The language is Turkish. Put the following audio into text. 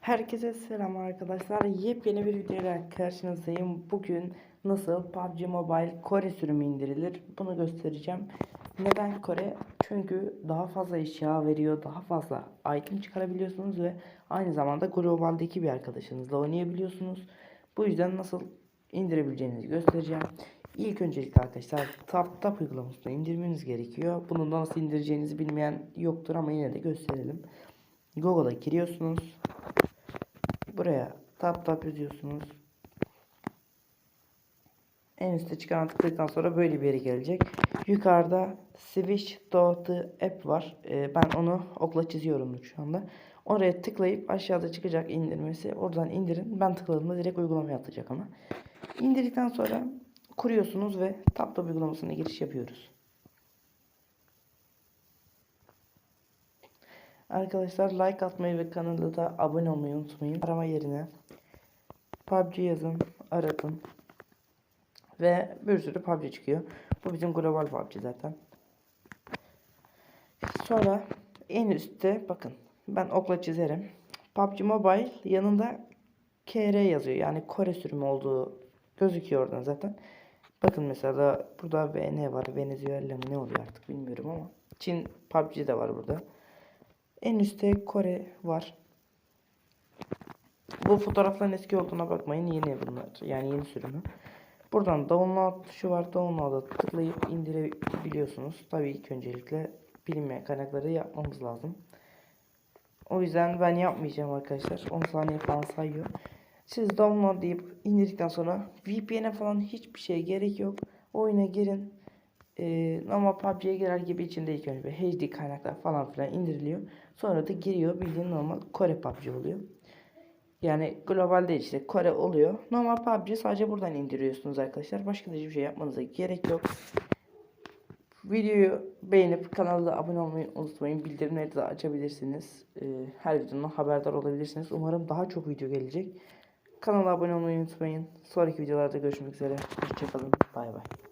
Herkese selam arkadaşlar. Yepyeni bir videoyla karşınızdayım. Bugün nasıl PUBG Mobile Kore sürümü indirilir bunu göstereceğim. Neden Kore? Çünkü daha fazla eşya veriyor, daha fazla item çıkarabiliyorsunuz ve aynı zamanda globaldeki bir arkadaşınızla oynayabiliyorsunuz. Bu yüzden nasıl indirebileceğinizi göstereceğim. İlk öncelikle arkadaşlar TapTap uygulamasını indirmeniz gerekiyor. Bunu nasıl indireceğinizi bilmeyen yoktur ama yine de gösterelim. Google'a giriyorsunuz. Buraya tap tap yazıyorsunuz. En üstte çıkan tıkladıktan sonra böyle bir yere gelecek. Yukarıda Switch to the app var. Ee, ben onu okla çiziyorum şu anda. Oraya tıklayıp aşağıda çıkacak indirmesi. Oradan indirin. Ben tıkladığımda direkt uygulamaya atacak ama. İndirdikten sonra kuruyorsunuz ve tap tap uygulamasına giriş yapıyoruz. Arkadaşlar like atmayı ve kanala da abone olmayı unutmayın. Arama yerine PUBG yazın, aratın. Ve bir sürü PUBG çıkıyor. Bu bizim global PUBG zaten. Sonra en üstte bakın ben okla çizerim. PUBG Mobile yanında KR yazıyor. Yani Kore sürümü olduğu gözüküyor oradan zaten. Bakın mesela burada VN var. Venezuela mı ne oluyor artık bilmiyorum ama. Çin PUBG de var burada. En üstte Kore var. Bu fotoğrafların eski olduğuna bakmayın. Yeni bunlar. Yani yeni sürümü. Buradan download tuşu var. Download'a tıklayıp indirebiliyorsunuz. Tabii ilk öncelikle bilinmeyen kaynakları yapmamız lazım. O yüzden ben yapmayacağım arkadaşlar. 10 saniye falan sayıyor. Siz download deyip indirdikten sonra VPN'e falan hiçbir şeye gerek yok. Oyuna girin. Ee, ama PUBG'ye girer gibi içinde ilk önce HD kaynaklar falan filan indiriliyor. Sonra da giriyor bildiğin normal Kore PUBG oluyor. Yani globalde işte Kore oluyor. Normal PUBG sadece buradan indiriyorsunuz arkadaşlar. Başka da hiçbir şey yapmanıza gerek yok. Videoyu beğenip kanala abone olmayı unutmayın. Bildirimleri de açabilirsiniz. Ee, her videodan haberdar olabilirsiniz. Umarım daha çok video gelecek. Kanala abone olmayı unutmayın. Sonraki videolarda görüşmek üzere. Hoşçakalın. Bay bay.